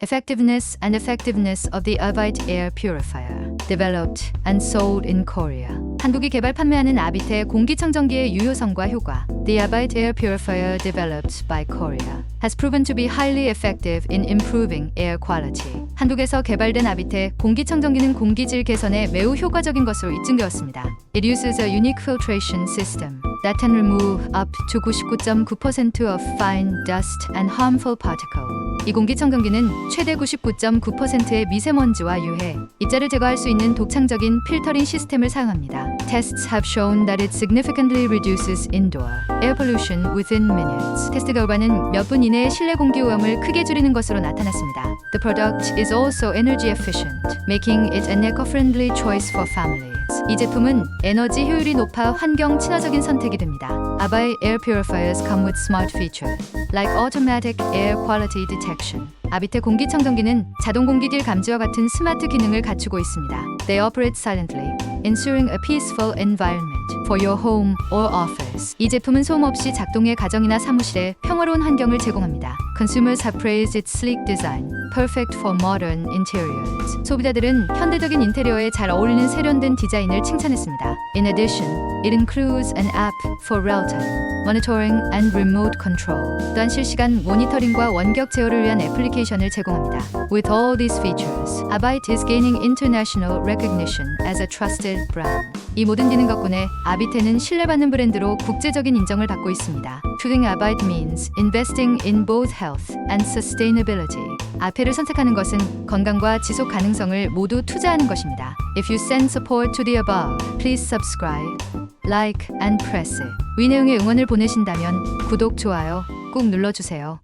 Effectiveness and effectiveness of the Avite Air Purifier, developed and sold in Korea. 한국이 개발 판매하는 아비테 공기청정기의 유효성과 효과. The Avite Air Purifier developed by Korea has proven to be highly effective in improving air quality. 한국에서 개발된 아비테 공기청정기는 공기질 개선에 매우 효과적인 것으로 입증되었습니다. It uses a unique filtration system that can remove up to 99.9% of fine dust and harmful particle. 이 공기청정기는 최대 99.9%의 미세먼지와 유해, 입자를 제거할 수 있는 독창적인 필터링 시스템을 사용합니다. Tests have shown that it significantly reduces indoor air pollution within minutes. 테스트 결과는 몇 분 이내에 실내 공기 오염을 크게 줄이는 것으로 나타났습니다. The product is also energy efficient, making it an eco-friendly choice for families. 이 제품은 에너지 효율이 높아 환경 친화적인 선택이 됩니다. 아바이 Air Purifiers come with smart features like automatic air quality detection. 아비테 공기청정기는 자동 공기질 감지와 같은 스마트 기능을 갖추고 있습니다. They operate silently, ensuring a peaceful environment for your home or office. 이 제품은 소음 없이 작동해 가정이나 사무실에 평화로운 환경을 제공합니다. Consumers have praised its sleek design, perfect for modern interiors. 소비자들은 현대적인 인테리어에 잘 어울리는 세련된 디자인을 칭찬했습니다. In addition, it includes an app for real-time monitoring and remote control. 또한 실시간 모니터링과 원격 제어를 위한 애플리케이션을 제공합니다. With all these features, Abite is gaining international recognition as a trusted brand. 이 모든 기능 덕분에 아비테는 신뢰받는 브랜드로 국제적인 인정을 받고 있습니다. Abite means investing in both health and sustainability. 아페를 선택하는 것은 건강과 지속 가능성을 모두 투자하는 것입니다. If you send support to the above, please subscribe, like and press. 위 내용의 응원을 보내신다면 구독, 좋아요 꼭 눌러주세요.